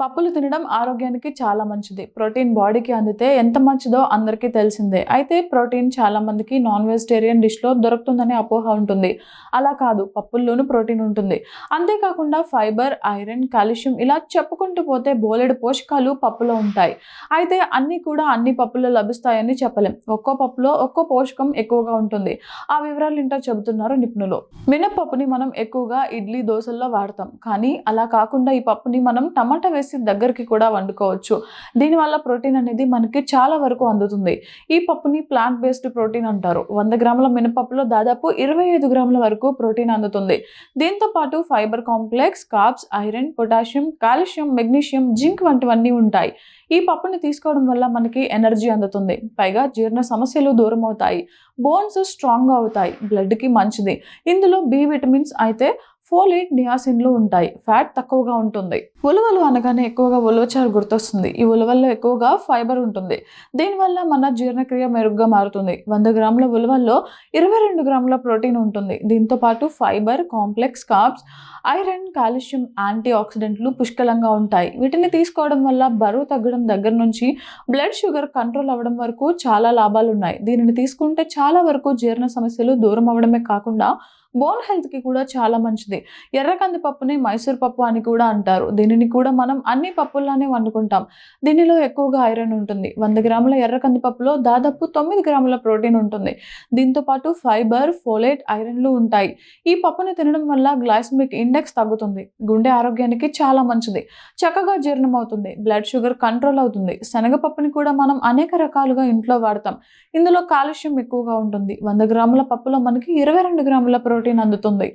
పప్పులు తినడం ఆరోగ్యానికి చాలా మంచిది. ప్రోటీన్ బాడీకి అందితే ఎంత మంచిదో అందరికీ తెలిసిందే. అయితే ప్రోటీన్ చాలా మందికి నాన్ వెజిటేరియన్ డిష్లో దొరుకుతుందనే అపోహ ఉంటుంది. అలా కాదు పప్పుల్లోనూ ప్రోటీన్ ఉంటుంది. అంతేకాకుండా ఫైబర్ ఐరన్ కాల్షియం ఇలా చెప్పుకుంటూ పోతే బోలెడు పోషకాలు పప్పులో ఉంటాయి. అయితే అన్నీ కూడా అన్ని పప్పుల్లో లభిస్తాయని చెప్పలేం. ఒక్కో పప్పులో ఒక్కో పోషకం ఎక్కువగా ఉంటుంది. ఆ వివరాలు ఇంటో చెబుతున్నారు నిపుణులు. మినప్పప్పుని మనం ఎక్కువగా ఇడ్లీ దోశల్లో వాడతాం. కానీ అలా కాకుండా ఈ పప్పుని మనం టమాటా వేసి దగ్గరికి కూడా వండుకోవచ్చు. దీనివల్ల ప్రోటీన్ అనేది మనకి చాలా వరకు అందుతుంది. ఈ పప్పుని ప్లాంట్ బేస్డ్ ప్రోటీన్ అంటారు. వంద గ్రాముల మినపప్పులో దాదాపు ఇరవై ఐదు గ్రాముల వరకు ప్రోటీన్ అందుతుంది. దీంతో పాటు fibre complex carbs iron potassium calcium magnesium zinc వంటివన్నీ ఉంటాయి. ఈ పప్పుని తీసుకోవడం వల్ల మనకి ఎనర్జీ అందుతుంది. పైగా జీర్ణ సమస్యలు దూరం అవుతాయి బోన్స్ స్ట్రాంగ్ అవుతాయి. బ్లడ్కి మంచిది. ఇందులో బి విటమిన్స్ అయితే ఫోలేట్ నియాసిన్లు ఉంటాయి. ఫ్యాట్ తక్కువగా ఉంటుంది. ఉలవలు అనగానే ఎక్కువగా ఉలవచారు గుర్తొస్తుంది. ఈ ఉలవల్లో ఎక్కువగా ఫైబర్ ఉంటుంది. దీనివల్ల మన జీర్ణక్రియ మెరుగ్గా మారుతుంది. వంద గ్రాముల ఉలవల్లో ఇరవై రెండు గ్రాముల ప్రోటీన్ ఉంటుంది. దీంతో పాటు fibre complex carbs iron calcium anti ఆక్సిడెంట్లు పుష్కలంగా ఉంటాయి. వీటిని తీసుకోవడం వల్ల బరువు తగ్గడం దగ్గర నుంచి బ్లడ్ షుగర్ కంట్రోల్ అవ్వడం వరకు చాలా లాభాలు ఉన్నాయి దీనిని తీసుకుంటే చాలా వరకు జీర్ణ సమస్యలు దూరం అవ్వడమే కాకుండా బోన్ హెల్త్కి కూడా చాలా మంచిది. ఎర్ర కందిపప్పుని మైసూర్ పప్పు అని కూడా అంటారు. దీనిని కూడా మనం అన్ని పప్పుల్లానే వండుకుంటాం. దీనిలో ఎక్కువగా ఐరన్ ఉంటుంది. వంద గ్రాముల ఎర్ర కందిపప్పులో దాదాపు తొమ్మిది గ్రాముల ప్రోటీన్ ఉంటుంది. దీంతో పాటు ఫైబర్ ఫోలేట్ ఐరన్లు ఉంటాయి. ఈ పప్పుని తినడం వల్ల గ్లైసమిక్ ఇండెక్స్ తగ్గుతుంది. గుండె ఆరోగ్యానికి చాలా మంచిది. చక్కగా జీర్ణం అవుతుంది బ్లడ్ షుగర్ కంట్రోల్ అవుతుంది. శనగపప్పుని కూడా మనం అనేక రకాలుగా ఇంట్లో వాడతాం. ఇందులో కాలుష్యం ఎక్కువగా ఉంటుంది. వంద గ్రాముల పప్పులో మనకి ఇరవై రెండు గ్రాముల ప్రోటీన్ అందుతుంది.